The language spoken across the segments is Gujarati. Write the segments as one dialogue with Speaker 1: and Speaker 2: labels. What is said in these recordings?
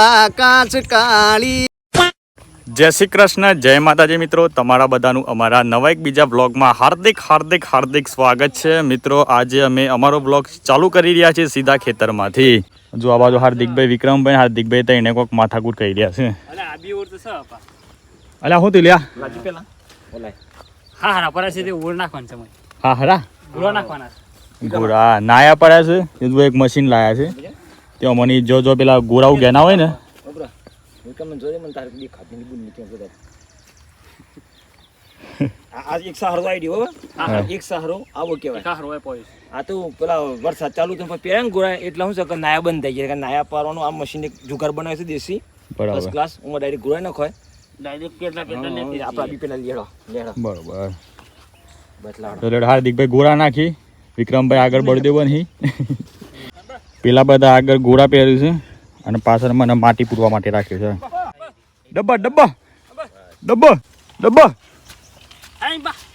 Speaker 1: કાળા કાચ કાળી.
Speaker 2: જય શ્રી કૃષ્ણ જય માતાજી મિત્રો. તમારા બધાનું અમારા નવા એક બીજા બ્લોગમાં હાર્દિક હાર્દિક હાર્દિક સ્વાગત છે. મિત્રો આજે અમે અમારો બ્લોગ ચાલુ કરી રહ્યા છીએ સીધા ખેતરમાંથી. જો આ બાજુ હાર્દિકભાઈ વિક્રમભાઈ હાર્દિકભાઈ તો એને કોઈક માથાકૂટ કરી રહ્યા છે. અલ્યા હું તું લ્યા?
Speaker 3: હા હા પર છે તે નાખવાનું છે
Speaker 2: હા હરા
Speaker 3: નાખવાના છે.
Speaker 2: નાયા પડ્યા છે. એ એક મશીન લાયા છે. તે મને જો જો પેલા ગોરાવ ગેના હોય ને.
Speaker 4: આ એક સહારો આઈડિયો એક સહારો આવો કહેવાય. આ તો પેલા વરસાદ ચાલુ તો પહેર્યા ને ગોળા એટલે શું કે નાયા બંધ થઈ જાય કે નાયા પારવાનું આ મશીન એક જુગાર બનાવે છે દેશી. ફર્સ્ટ ક્લાસ હું ડાયરેક્ટ ગોળા નખોય
Speaker 2: બરાબર. હાર્દિકભાઈ ગોરા નાખી. વિક્રમભાઈ આગળ બળદેવ બની પેલા બધા આગળ ગોળા પહેર્યું છે અને પાછળ મને માટી પૂરવા માટે રાખ્યું છે. ડબ્બા ડબ્બા. ડબ્બો ડબ્બો.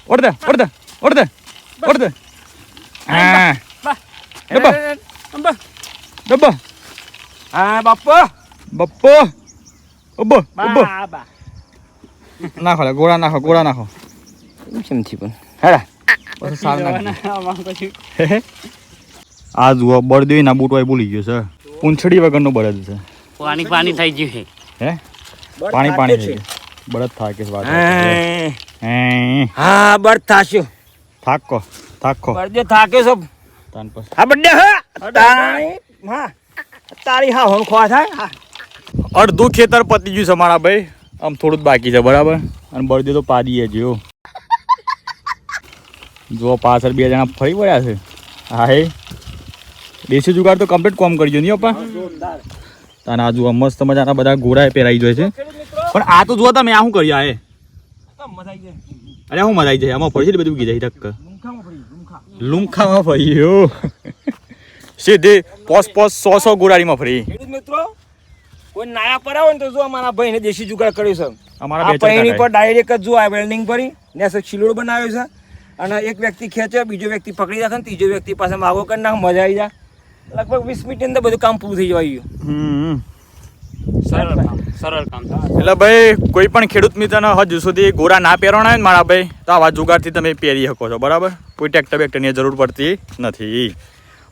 Speaker 2: ઓરદે ઓરદે ઓરદે ઓરદે હા.
Speaker 3: બા
Speaker 2: ડબ્બા.
Speaker 3: અંબા
Speaker 2: ડબ્બા.
Speaker 4: હા બાપા.
Speaker 2: બપ્પો ઉબ્બો ઉબ્બો
Speaker 3: બા બા.
Speaker 2: નાખો લે ગોળા નાખો ગોળા નાખો.
Speaker 4: પણ?
Speaker 2: હેડા. સાર આ જુઓ બળદેવી ના બૂટ હોય ભૂલી ગયો છે. પૂંછડી વગરનો બળદ છે.
Speaker 3: પાણી પાણી થઈ ગયું છે.
Speaker 2: હે? પાણી પાણી થઈ ગયું. બળદ થાકે છે વાત હા.
Speaker 4: બળદ થાશ્યો
Speaker 2: થાકો થાકો
Speaker 4: બળદે થાકે સબ
Speaker 2: તાન પર
Speaker 4: હા બડે હા. તારી હા. તારી હા હોન ખવા થાય હા.
Speaker 2: અડધું ખેતર પતી ગયું છે મારા ભાઈ. આમ થોડું જ બાકી છે બરાબર? અને બળદે તો પાડીએ જ જો જો પાછળ બે જણા ફરી વળ્યા છે. હા હે. દેશી જુગાડ તો કમ્પ્લીટ કોમ કરજો નહીં પપ્પા તાને આ જુઓ મસ્ત મજાના બધા ઘોડા પહેરાઈ જાય છે. પણ આ તો જુઓ તમે આ શું
Speaker 4: કરી આવી જાય
Speaker 2: અરે હું મજા આવી જાય? આમાં ફરી છે બધું ઉગી જાય
Speaker 4: લુંખા
Speaker 2: લુમખામાં ફર્યો સીધી પોસ પોસ સો સો ગોરાડીમાં ફરી.
Speaker 4: મિત્રો કોઈ નાયા પર આવે ને તો જો અમારા ભાઈને દેશી જુગાડ કર્યું છે.
Speaker 2: અમારા
Speaker 4: આ
Speaker 2: બે
Speaker 4: પર ડાયરેક્ટ જ જો આ વેલ્ડિંગ ભરી ને સર શીલોડ બનાવ્યો છે. અને એક વ્યક્તિ ખેંચે બીજો વ્યક્તિ પકડી રાખે ને ત્રીજો વ્યક્તિ પાસે માગો કરી નાખે મજા આવી જાય. લગભગ વીસ મિનિટની અંદર બધું કામ પૂરું થઈ જવાયું
Speaker 2: હમ.
Speaker 3: સરળ કામ સરળ કામ. છે
Speaker 2: એટલે ભાઈ કોઈ પણ ખેડૂત મિત્રને હજુ સુધી ગોરા ના પહેરવાના હોય ને મારા ભાઈ તો આવા જુગારથી તમે પહેરી શકો છો બરાબર? કોઈ ટ્રેક્ટર બેક્ટરની જરૂર પડતી નથી.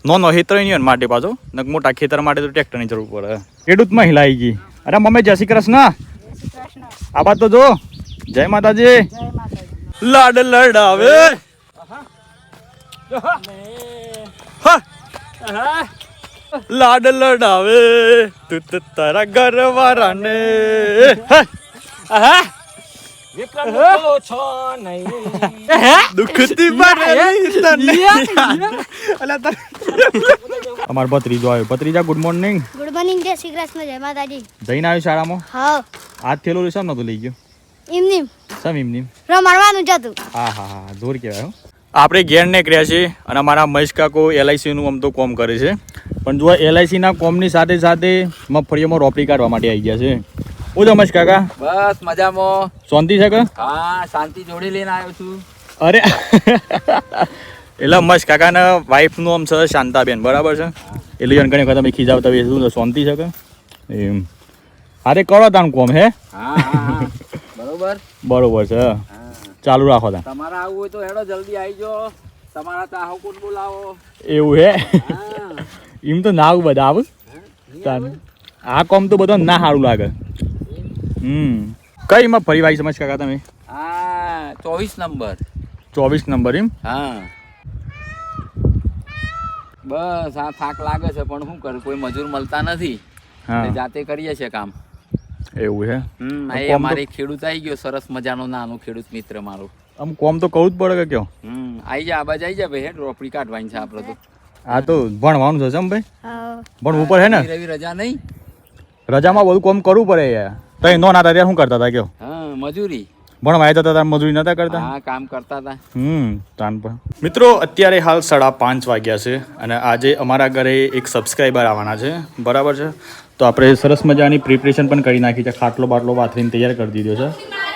Speaker 2: નો નો ખેતર નહીં માટે પાછો. ને મોટા ખેતર માટે તો ટ્રેક્ટરની જરૂર પડે. ખેડૂત મહિલા આવી ગઈ. અરે મમ્મી જય શ્રી કૃષ્ણ. આ બાત તો જો જય માતાજી. લાડ લડાવે. હા. લાડ લડાવે તું તો તારા ઘર વાળાને
Speaker 4: વિક્રમ બોલો છો નહીં.
Speaker 2: દુખતી અમાર ભત્રીજો આવ્યો. ભત્રીજા ગુડ મોર્નિંગ
Speaker 5: ગુડ મોર્નિંગ જય શ્રી કૃષ્ણ જય માતાજી.
Speaker 2: જઈને આવ્યો શાળામાં?
Speaker 5: હા.
Speaker 2: આજ થેલો શમ નતો લઈ ગયો?
Speaker 5: એમની
Speaker 2: સમ એમની
Speaker 5: રમાડવાનું જતું
Speaker 2: હા હા હા. જોર કહેવાય હો. આપણે ઘેર નીકળ્યા છીએ અને અમારા મહેશ કાકો એલઆઈસીનું આમ તો કોમ કરે છે. પણ જો એલઆઈસીના કોમની સાથે સાથે મગફળીઓમાં રોપડી કાઢવા માટે આવી ગયા છે. હું તો મહેશ કાકા.
Speaker 6: બસ મજામાં.
Speaker 2: શાંતિ છે કે?
Speaker 6: હા શાંતિ જોડી લઈને આવ્યો છું.
Speaker 2: અરે. એટલે મસ્ત કાકાના વાઈફનું આમ છે શાંતાબેન બરાબર છે? એટલે જણ ઘણી વખત અમે ખીજાવતા હોઈએ શું શાંતિ છે કે? એમ. અરે કરો તાન કોમ હે
Speaker 6: હા. બરોબર.
Speaker 2: બરોબર છે.
Speaker 6: હા.
Speaker 2: ચાલુ રાખો
Speaker 6: તમારે આવવું હોય તો હેડો જલ્દી આવી જાઓ. તમારા ચાહો બોલાવો?
Speaker 2: એવું હે? એમ તો ના આવું બધા આવું આ કોમ તો બધો ના સારું લાગે. હમ. કઈ માં ફરી ભાઈ સમજ કાકા તમે?
Speaker 6: હા ચોવીસ નંબર.
Speaker 2: ચોવીસ નંબર એમ?
Speaker 6: હા. બસ આ થાક લાગે છે પણ શું કરું? કોઈ મજૂર મળતા નથી. જાતે કરીએ છીએ કામ.
Speaker 2: એવું છે
Speaker 6: હમ ખેડૂત આવી ગયો સરસ મજાનો નાનો ખેડૂત મિત્ર મારો.
Speaker 2: આમ કોમ તો કહું જ પડે કે કયો?
Speaker 6: હમ આવી જા આબાજ બાજુ આવી જા ભાઈ હેડ રોપડી કાઢવાની છે આપણે તો.
Speaker 2: આ તો ભણવાનું છે જમ ભાઈ?
Speaker 5: હા.
Speaker 2: ઉપર હે ને?
Speaker 6: રવિ રજા નહીં?
Speaker 2: રજામાં બધું કોમ કરવું પડે યાર. તો નો ના હતા શું કરતા હતા કયો?
Speaker 6: હા મજૂરી.
Speaker 2: ભણવાય જતા હતા મજૂરી નતા કરતા?
Speaker 6: હા કામ કરતા હતા
Speaker 2: હમ તાન પણ મિત્રો અત્યારે હાલ સાડા પાંચ વાગ્યા છે અને આજે અમારા ઘરે એક સબસ્ક્રાઈબર આવવાના છે. બરાબર છે? તો આપણે સરસ મજાની પ્રિપરેશન પણ કરી નાખી છે. ખાટલો બાટલો વાથરીને તૈયાર કરી દીધો છે.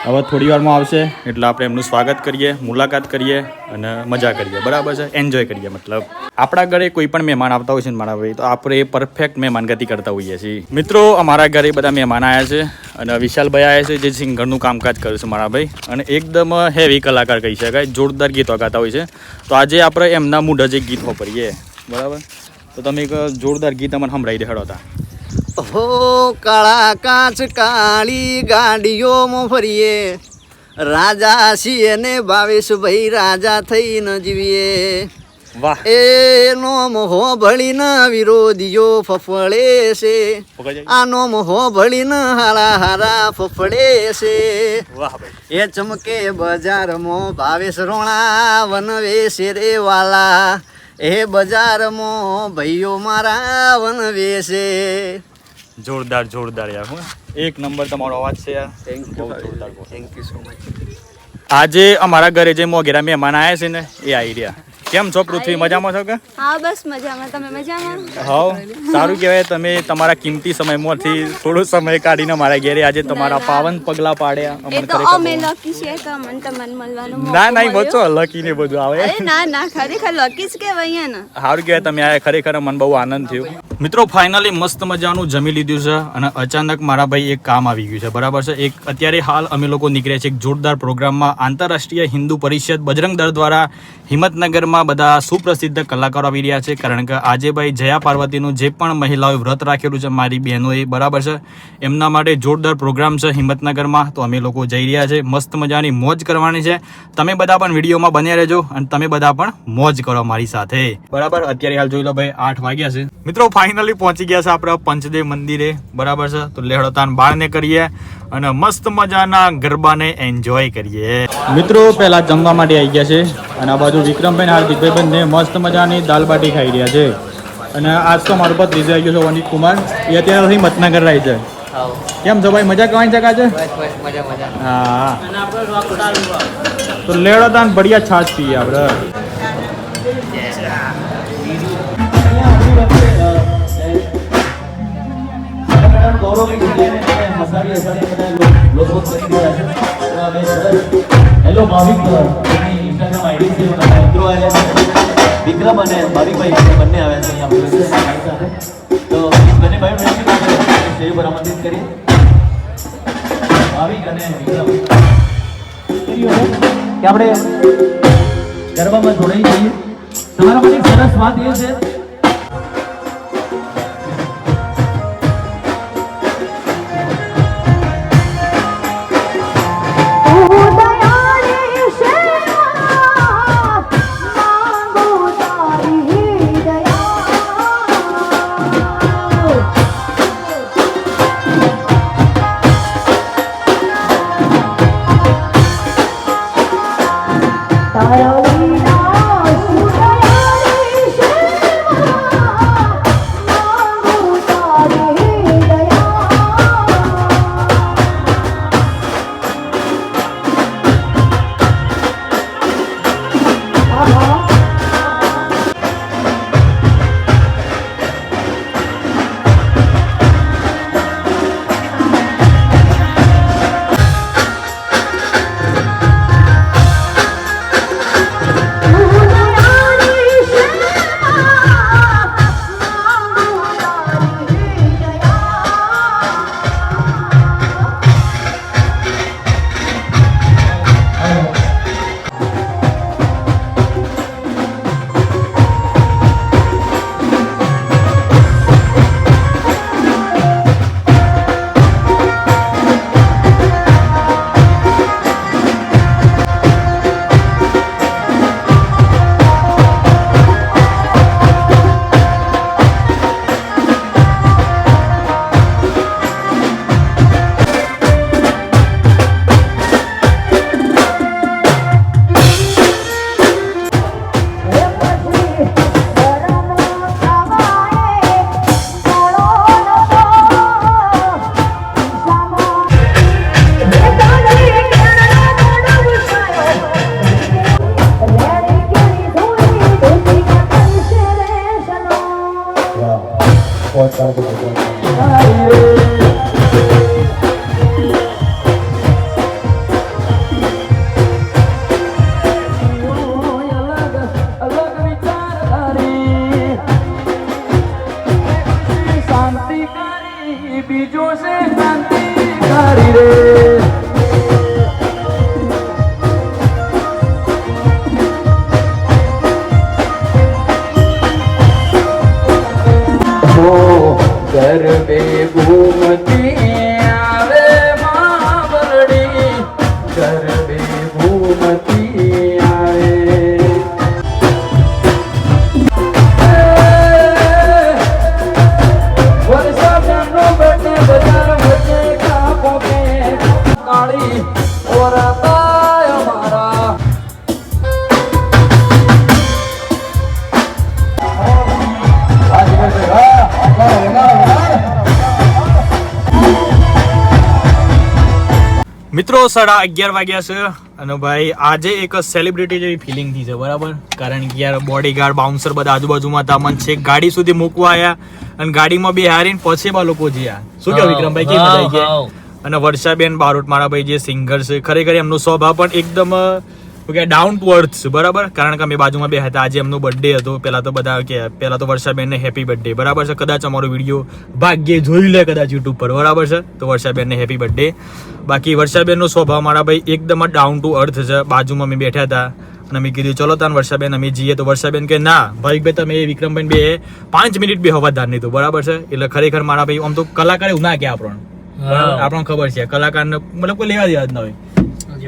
Speaker 2: હવે થોડી વારમાં આવશે એટલે આપણે એમનું સ્વાગત કરીએ, મુલાકાત કરીએ અને મજા કરીએ. બરાબર છે? એન્જોય કરીએ મતલબ. આપણા ઘરે કોઈ પણ મહેમાન આવતા હોય છે ને મારા ભાઈ, તો આપણે પરફેક્ટ મહેમાનગતિ કરતા હોઈએ છીએ. મિત્રો, અમારા ઘરે બધા મહેમાન આવ્યા છે અને વિશાલભાઈ આવ્યા છે જે સિંગરનું કામકાજ કરે છે મારા ભાઈ. અને એકદમ હેવી કલાકાર કહી શકાય, જોરદાર ગીતો ગાતા હોય છે. તો આજે આપણે એમના મૂઢ જ ગીત વાપરીએ બરાબર? તો તમે એક જોરદાર ગીત અમને સંભળાવી દેખાડો હતા
Speaker 1: હો કાળા કાચ કાળી ગાડીઓમાં ફરીએ રાજા છીએ ને ભાવેશભાઈ રાજા થઈને જીવીએ. એ નોમ હો ભળીને વિરોધીઓ ફફળે છે. આ નોમ હો ભળીને હારા હારા ફફળે છે. એ ચમકે બજારમાં ભાવેશ રોણા વનવે છે રે વાલા. એ બજારમાં ભાઈઓ મારા વનવે છે
Speaker 2: જોરદાર જોરદાર યાર હું. એક નંબર તમારો અવાજ છે યાર.
Speaker 1: થેન્ક
Speaker 2: યુ જોરદાર
Speaker 1: થેન્ક યુ સો મચ
Speaker 2: આજે અમારા ઘરે જે મોગેરા મહેમાન આવ્યા છે ને એ આવી રહ્યા. કેમ છો પૃથ્વી? મજામાં છો કે?
Speaker 7: હા બસ મજામાં. તમે મજામાં?
Speaker 2: હા સારું કહેવાય તમે તમારા કિંમતી સમયમાંથી થોડો સમય કાઢીને મારા ઘેરે આજે તમારા પાવન પગલા પાડ્યા. અમને
Speaker 7: તો અમે લકી છે કે અમને તમને મળવાનો
Speaker 2: ના ના બચો લકી ને બધું આવે.
Speaker 7: અરે ના ના ખરેખર લકી જ કહેવાય ને.
Speaker 2: સારું કહેવાય તમે આ ખરેખર મને બહુ આનંદ થયો. મિત્રો ફાઇનલી મસ્ત મજાનું જમી લીધું છે અને અચાનક મારા ભાઈ એક કામ આવી ગયું છે. બરાબર છે? એક અત્યારે હાલ અમે લોકો નીકળ્યા છે એક જોરદાર પ્રોગ્રામમાં આંતરરાષ્ટ્રીય હિન્દુ પરિષદ બજરંગ દળ દ્વારા હિંમતનગરમાં બધા સુપ્રસિદ્ધ કલાકારો આવી રહ્યા છે. કારણ કે આજે ભાઈ જયા પાર્વતીનું જે પણ મહિલાઓએ વ્રત રાખેલું છે, મારી બહેનોએ, બરાબર છે? એમના માટે જોરદાર પ્રોગ્રામ છે હિંમતનગરમાં. તો અમે લોકો જઈ રહ્યા છે મસ્ત મજાની મોજ કરવાની છે. તમે બધા પણ વિડીયોમાં બન્યા રહેજો અને તમે બધા પણ મોજ કરો મારી સાથે. બરાબર? અત્યારે હાલ જોઈ લો ભાઈ, આઠ વાગ્યા છે. મિત્રો ફાઇનલી પહોંચી ગયા છે આપણા પંચદેવ મંદિરે. બરાબર છે? તો લેહડતાન બાળને કરીએ અને મસ્ત મજાના ગરબાને એન્જોય કરીએ. મિત્રો પહેલા જમવા માટે આવી ગયા છે અને આ બાજુ વિક્રમભાઈ હાર્દિકભાઈ બંને મસ્ત મજાની દાલબાટી ખાઈ રહ્યા છે. અને આજ તો મારો પર ત્રીજો આવી ગયો છે વનિત કુમાર એ અત્યારે મતનગર રહી છે. કેમ છો ભાઈ? મજા કરવાની જગા છે? હા. તો લેડો તાન બઢિયા છાશ પીએ આપણે.
Speaker 8: હેલો ભાવિક ઇન્સ્ટાગ્રામ આઈડી છે મારા મિત્રો આવ્યા છે વિક્રમ અને ભાવિકભાઈ બંને આવ્યા છે અહીંયા આપણી સાથે તો બંને ભાઈ બહેન સ્ટેજ પર આમંત્રિત કરીએ ભાવિક અને વિક્રમ કે આપણે ગરબામાં જોડાઈ જઈએ તમારા માટે એક સરસ વાત એ છે
Speaker 9: ગરબે ઘૂમતી આવે માં ગરબે
Speaker 2: મિત્રો સાડા અગિયાર વાગ્યા છે અને ભાઈ આજે એક સેલિબ્રિટી જેવી ફિલિંગ થઈ છે બરાબર? કારણ કે યાર બોડીગાર્ડ બાઉન્સર બધા આજુબાજુમાં હતા છે. ગાડી સુધી મૂકવા આવ્યા અને ગાડીમાં બે હારીને પછી બા લોકો જ્યાં. શું કહો વિક્રમભાઈ કેવી મજા આવી અને વર્ષાબેન બારોટ મારા ભાઈ જે સિંગર છે ખરેખર એમનો સ્વભાવ પણ એકદમ અ, શું કે ડાઉન ટુ અર્થ બરાબર? કારણ કે અમે બાજુમાં બે હતા. આજે એમનો બર્થડે હતો. પહેલા તો બધા કે પહેલા તો વર્ષાબેનને હેપી બર્થડે બરાબર છે? કદાચ અમારો વીડિયો ભાગ્યે જોઈ લે કદાચ યુટ્યુબ પર. બરાબર છે? તો વર્ષાબેનને હેપી બર્થડે બાકી વર્ષાબેનનો સ્વભાવ મારા ભાઈ એકદમ ડાઉન ટુ અર્થ છે. બાજુમાં અમે બેઠા હતા અને મેં કીધું ચલો તાન વર્ષાબેન અમે જઈએ. તો વર્ષાબેન કે ના ભાઈ ભાઈ તમે વિક્રમબેન બે પાંચ મિનિટ બી હવાદાર નહીં તો બરાબર છે? એટલે ખરેખર મારા ભાઈ આમ તો કલાકાર એવું ના કે આપણને? આપણને ખબર છે. કલાકારને મતલબ કોઈ લેવા દેવા જ ન હોય.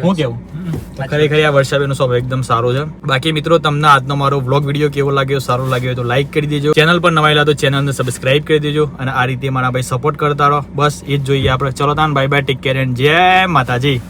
Speaker 2: હું કેવું? ખરેખર આ વર્ષાબેનનો સ્વભાવ એકદમ સારો છે. બાકી મિત્રો, તમને આજનો મારો વ્લોગ વીડિયો કેવો લાગ્યો, સારો લાગ્યો તો લાઈક કરી દેજો. ચેનલ પર નવાયેલા તો ચેનલને સબસ્ક્રાઇબ કરી દેજો અને આ રીતે મારા ભાઈ સપોર્ટ કરતા રહો. બસ, એ જ જોઈએ આપણે. ચલો તાન bye bye take care and જય માતાજી.